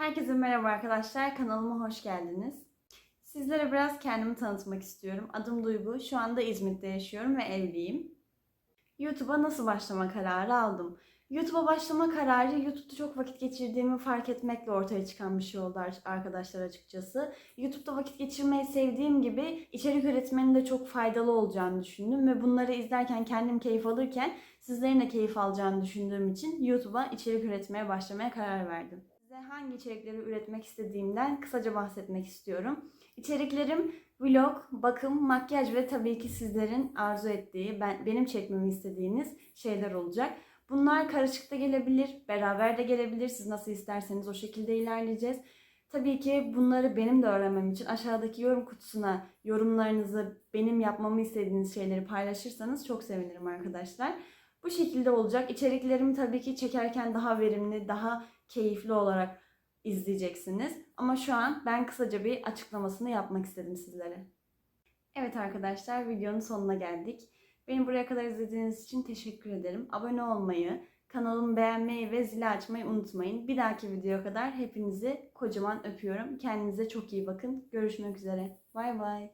Herkese merhaba arkadaşlar. Kanalıma hoş geldiniz. Sizlere biraz kendimi tanıtmak istiyorum. Adım Duygu. Şu anda İzmit'te yaşıyorum ve evliyim. YouTube'a nasıl başlama kararı aldım? YouTube'a başlama kararı YouTube'da çok vakit geçirdiğimi fark etmekle ortaya çıkan bir şey oldu ar- arkadaşlar açıkçası. YouTube'da vakit geçirmeyi sevdiğim gibi içerik üretmenin de çok faydalı olacağını düşündüm ve bunları izlerken kendim keyif alırken sizlerin de keyif alacağını düşündüğüm için YouTube'a içerik üretmeye başlamaya karar verdim. Hangi içerikleri üretmek istediğimden kısaca bahsetmek istiyorum. İçeriklerim vlog, bakım, makyaj ve tabii ki sizlerin arzu ettiği, ben benim çekmemi istediğiniz şeyler olacak. Bunlar karışık da gelebilir, beraber de gelebilir. Siz nasıl isterseniz o şekilde ilerleyeceğiz. Tabii ki bunları benim de öğrenmem için aşağıdaki yorum kutusuna yorumlarınızı, benim yapmamı istediğiniz şeyleri paylaşırsanız çok sevinirim arkadaşlar. Bu şekilde olacak. İçeriklerimi tabii ki çekerken daha verimli, daha keyifli olarak izleyeceksiniz. Ama şu an ben kısaca bir açıklamasını yapmak istedim sizlere. Evet arkadaşlar videonun sonuna geldik. Beni buraya kadar izlediğiniz için teşekkür ederim. Abone olmayı, kanalımı beğenmeyi ve zili açmayı unutmayın. Bir dahaki videoya kadar hepinizi kocaman öpüyorum. Kendinize çok iyi bakın. Görüşmek üzere. Bay bay.